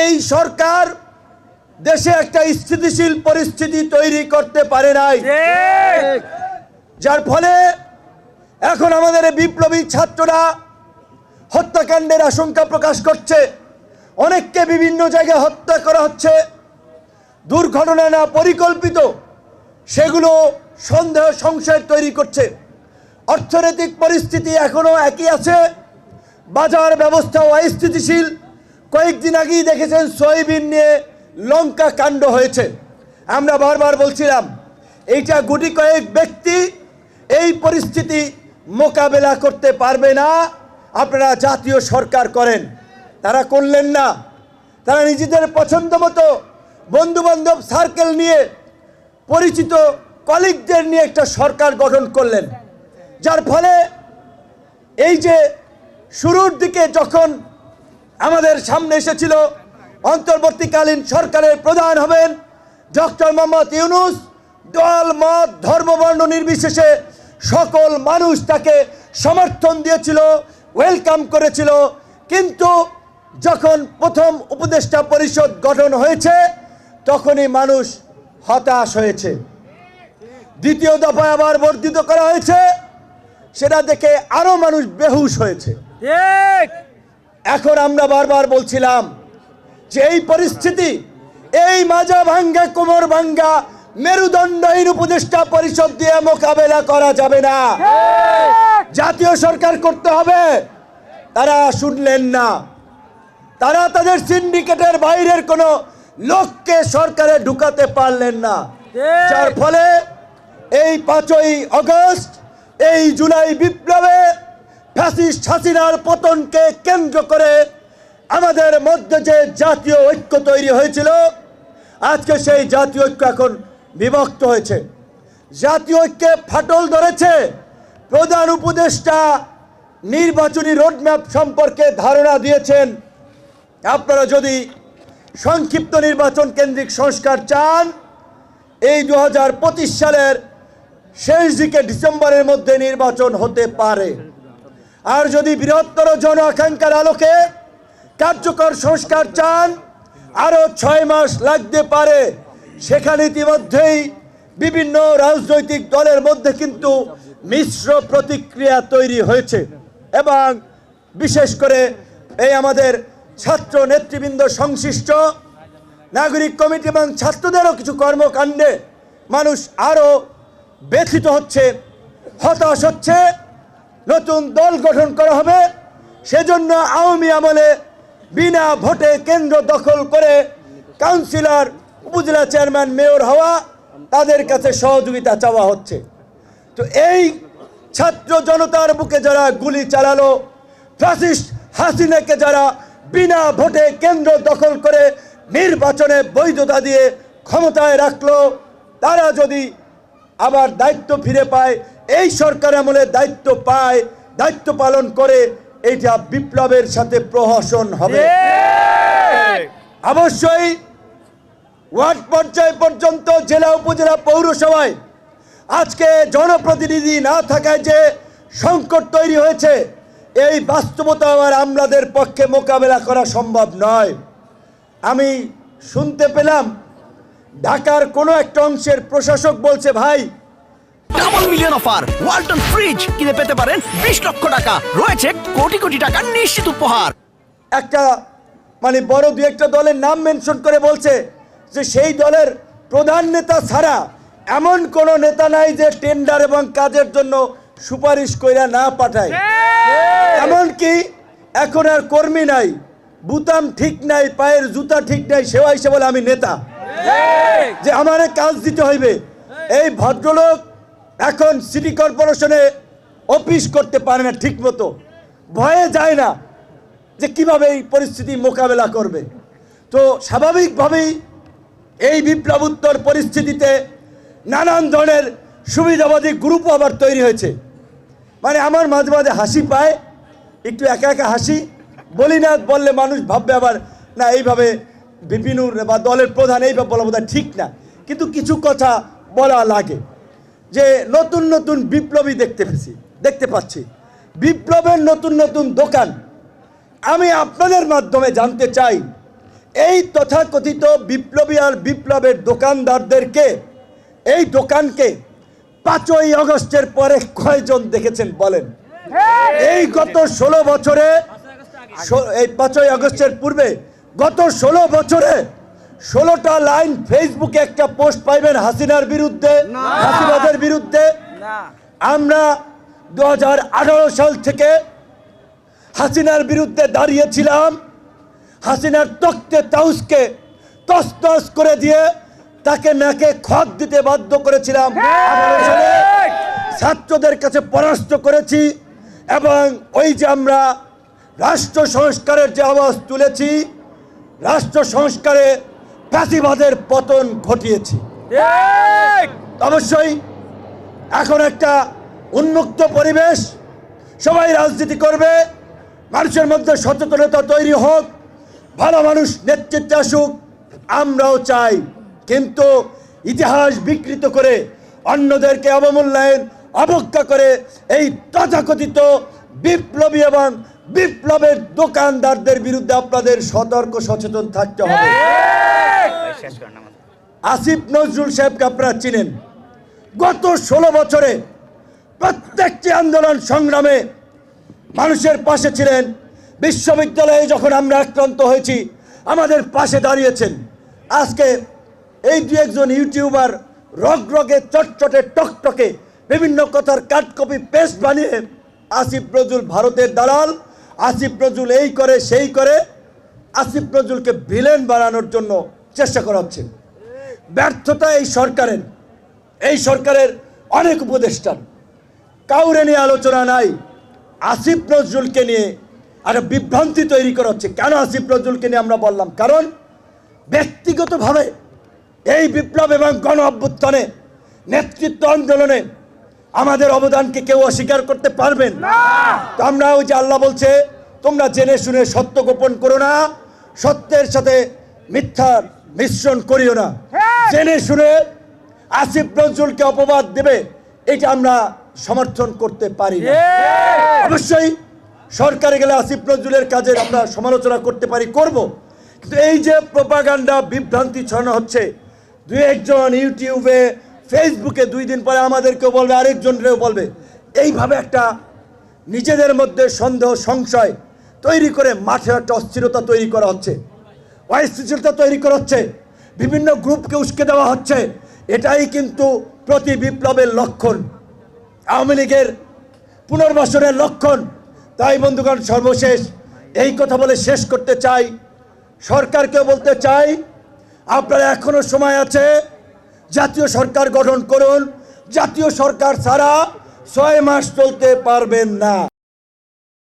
এই সরকার দেশে একটা স্থিতিশীল পরিস্থিতি তৈরি করতে পারে নাই। যার ফলে এখন আমাদের বিপ্লবী ছাত্ররা হত্যাকাণ্ডের আশঙ্কা প্রকাশ করছে। অনেককে বিভিন্ন জায়গায় হত্যা করা হচ্ছে। দুর্ঘটনা না পরিকল্পিত সেগুলো সন্দেহ সংশয় তৈরি করছে। অর্থনৈতিক পরিস্থিতি এখনও একই আছে। বাজার ব্যবস্থা অস্থিতিশীল। কয়েকদিন আগেই দেখেছেন সয়াবিন নিয়ে লঙ্কা কাণ্ড হয়েছে। আমরা বারবার বলছিলাম, এইটা গুটি কয়েক ব্যক্তি এই পরিস্থিতি মোকাবেলা করতে পারবে না। আপনারা জাতীয় সরকার করেন, তারা করলেন না। তারা নিজেদের পছন্দ মতো বন্ধুবান্ধব সার্কেল নিয়ে পরিচিত কলিগদের নিয়ে একটা সরকার গঠন করলেন। যার ফলে এই যে শুরুর দিকে যখন আমাদের সামনে এসেছিল অন্তর্বর্তীকালীন সরকারের প্রধান হবেন ডক্টর মোহাম্মদ ইউনুস। দল, মত, ধর্মবর্ণ নির্বিশেষে সকল মানুষ তাকে সমর্থন দিয়েছিল ওয়েলকাম করেছিল। কিন্তু যখন প্রথম উপদেষ্টা পরিষদ গঠন হয়েছে, তখনই মানুষ হতাশ হয়েছে। দ্বিতীয় দফায় আবার বর্ধিত করা হয়েছে, সেটা দেখে আরও মানুষ বেহুশ হয়েছে। ঠিক। এখন আমরা বারবার বলছিলাম যে এই পরিস্থিতি এই মাজা ভাঙ্গা কোমর ভাঙ্গা মেরুদণ্ডহীন উপদেষ্টা পরিষদ দিয়ে মোকাবেলা করা যাবে না। জাতীয় সরকার করতে হবে তারা শুনলেন না। তারা তাদের সিন্ডিকেটের বাইরের কোনো লোককে সরকারে ঢুকাতে পারলেন না। যার ফলে এই পাঁচই আগস্ট এই জুলাই বিপ্লবে ফ্যাসিস্ট হাসিনার পতনকে কেন্দ্র করে আমাদের মধ্যে যে জাতীয় ঐক্য তৈরি হয়েছিল, আজকে সেই জাতীয় ঐক্য এখন বিভক্ত হয়েছে। জাতীয় ঐক্যে ফাটল ধরেছে, প্রধান উপদেষ্টা নির্বাচনী রোডম্যাপ সম্পর্কে ধারণা দিয়েছেন। আপনারা যদি সংক্ষিপ্ত নির্বাচন কেন্দ্রিক সংস্কার চান, এই দু হাজার পঁচিশ সালের শেষ দিকে ডিসেম্বরের মধ্যে নির্বাচন হতে পারে। আর যদি বৃহত্তর জন আকাঙ্ক্ষার আলোকে কার্যকর সংস্কার চান আরও ছয় মাস লাগতে পারে। সেখানে ইতিমধ্যেই বিভিন্ন রাজনৈতিক দলের মধ্যে কিন্তু মিশ্র প্রতিক্রিয়া তৈরি হয়েছে এবং বিশেষ করে এই আমাদের ছাত্র নেতৃবৃন্দ সংশ্লিষ্ট নাগরিক কমিটি এবং ছাত্রদেরও কিছু কর্মকাণ্ডে মানুষ আরও ব্যথিত হচ্ছে, হতাশ হচ্ছে। নতুন দল গঠন করা হবে। সেজন্য আওয়ামী আমলে বিনা ভোটে কেন্দ্র দখল করে কাউন্সিলর, উপজেলা চেয়ারম্যান, মেয়র হওয়া তাদের কাছে সহযোগিতা চাওয়া হচ্ছে। তো এই ছাত্র জনতার বুকে যারা গুলি চালালো, ফ্যাসিস্ট হাসিনাকে যারা বিনা ভোটে কেন্দ্র দখল করে নির্বাচনে বৈধতা দিয়ে ক্ষমতায় রাখল, তারা যদি আবার দায়িত্ব ফিরে পায় এই সরকার আমলে দায়িত্ব পায় দায়িত্ব পালন করে এইটা বিপ্লবের সাথে প্রহসন হবে। অবশ্যই ওয়ার্ড পর্যায় পর্যন্ত জেলা উপজেলা পৌরসভায় আজকে জনপ্রতিনিধি না থাকায় যে সংকট তৈরি হয়েছে এই বাস্তবতা আবার আমাদের পক্ষে মোকাবেলা করা সম্ভব নয়। আমি শুনতে পেলাম ঢাকার কোনো একটা অংশের প্রশাসক বলছে ভাই double million offer Walton fridge কিনে পেতে পারেন বিশ লক্ষ টাকা। রয়েছে কোটি কোটি টাকার নিশ্চিত উপহার। একটা মানে বড় দু একটা দলের নাম মেনশন করে বলছে যে সেই দলের প্রধান নেতা ছাড়া এমন কোনো নেতা নাই যে টেন্ডার এবং কাজের জন্য সুপারিশ কইরা না পাঠায়। এমনকি এখন আর কর্মী নাই বুতাম ঠিক নাই পায়ের জুতা ঠিক নাই সেবা হিসেবে বলে আমি নেতা। যে আমারে কাজ দিতে হইবে। এই ভদ্রলোক এখন সিটি কর্পোরেশনে অফিস করতে পারে না ঠিক মতো ভয়ে যায় না যে কীভাবে এই পরিস্থিতি মোকাবেলা করবে। তো স্বাভাবিকভাবেই এই বিপ্লবোত্তর পরিস্থিতিতে নানান ধরনের সুবিধাবাদী গ্রুপ আবার তৈরি হয়েছে। মানে আমার মাঝে মাঝে হাসি পায়, একটু একা একা হাসি। বলি না, বললে মানুষ ভাববে আবার, না, এইভাবে বিপিনুর বা দলের প্রধান এইভাবে বলা বোধহয় ঠিক না। কিন্তু কিছু কথা বলা লাগে। যে নতুন নতুন বিপ্লবী দেখতে পেয়েছি, দেখতে পাচ্ছি। বিপ্লবের নতুন নতুন দোকান। আমি আপনাদের মাধ্যমে জানতে চাই, এই তথাকথিত বিপ্লবী আর বিপ্লবের দোকানদারদেরকে, এই দোকানকে পাঁচই আগস্টের পরে কয়জন দেখেছেন বলেন? এই গত ষোলো বছরে এই পাঁচই আগস্টের পূর্বে গত ষোলো বছরে ষোলোটা লাইন ফেসবুকে একটা পোস্ট পাইবেন হাসিনার বিরুদ্ধে হাসিনাদের বিরুদ্ধে। আমরা দু হাজার আঠারো সাল থেকে হাসিনার বিরুদ্ধে দাঁড়িয়েছিলাম। হাসিনার তক্তে তাউসকে তস তস করে দিয়ে তাকে নাকে খত দিতে বাধ্য করেছিলাম। সালে ছাত্রদের কাছে পরাস্ত করেছি এবং ওই যে আমরা রাষ্ট্র সংস্কারের যে আওয়াজ তুলেছি রাষ্ট্র সংস্কারে ফ্যাসিবাদের পতন ঘটিয়েছি। অবশ্যই এখন একটা উন্মুক্ত পরিবেশ সবাই রাজনীতি করবে মানুষের মধ্যে সচেতনতা তৈরি হোক ভালো মানুষ নেতৃত্বে আসুক আমরাও চাই। কিন্তু ইতিহাস বিকৃত করে অন্যদেরকে অবমূল্যায়ন অবজ্ঞা করে এই তথাকথিত বিপ্লবী এবং বিপ্লবের দোকানদারদের বিরুদ্ধে আপনাদের সতর্ক, সচেতন থাকতে হবে। আসিফ নজরুল সাহেবকে আপনারা চিনেন। গত ষোলো বছরে প্রত্যেকটি আন্দোলন সংগ্রামে মানুষের পাশে ছিলেন। বিশ্ববিদ্যালয়ে যখন আমরা আক্রান্ত হয়েছি, আমাদের পাশে দাঁড়িয়েছেন। আজকে এই দু একজন ইউটিউবার রগ রগে চটচটে, টকটকে বিভিন্ন কথার কাটকপি পেস্ট বানিয়ে আসিফ নজরুল ভারতের দালাল আসিফ নজরুল এই করে, সেই করে। আসিফ নজরুলকে ভিলেন বানানোর জন্য চেষ্টা করা হচ্ছে। ব্যর্থতা এই সরকারের। এই সরকারের অনেক উপদেষ্টার। কাউরে নিয়ে আলোচনা নাই। আসিফ নজরুলকে নিয়ে একটা বিভ্রান্তি তৈরি করা হচ্ছে। কেন আসিফ নজরুলকে নিয়ে আমরা বললাম? কারণ ব্যক্তিগতভাবে এই বিপ্লব এবং গণ অভ্যুত্থানে নেতৃত্ব আন্দোলনে আমাদের অবদানকে কেউ অস্বীকার করতে পারবেন? তো আমরা ওই যে আল্লাহ বলছে তোমরা জেনে শুনে সত্য গোপন করো না সত্যের সাথে মিথ্যার মিশ্রণ করিও না। জেনে শুনে আসিফ নজরুলকে অপবাদ দেবে এটা আমরা সমর্থন করতে পারি না। অবশ্যই সরকারে গেলে আসিফ নজরুলের কাজের আমরা সমালোচনা করতে পারি করব। কিন্তু এই যে প্রপাগান্ডা বিভ্রান্তি ছড়ানো হচ্ছে দু একজন ইউটিউবে ফেসবুকে দুই দিন পরে আমাদেরকেও বলবে, আরেকজনকেও বলবে। এইভাবে একটা নিজেদের মধ্যে সন্দেহ, সংশয় তৈরি করে মাঠে একটা অস্থিরতা তৈরি করা হচ্ছে। অস্থিতিশীলতা তৈরি করা হচ্ছে। বিভিন্ন গ্রুপকে উস্কে দেওয়া হচ্ছে। এটাই কিন্তু প্রতি বিপ্লবের লক্ষণ। আওয়ামী লীগের পুনর্বাসনের লক্ষণ। তাই বন্ধুগণ, সর্বশেষ এই কথা বলে শেষ করতে চাই। সরকারকে বলতে চাই, আপনারা এখনও সময় আছে জাতীয় সরকার গঠন করুন। জাতীয় সরকার ছাড়া ছয় মাস চলতে পারবেন না।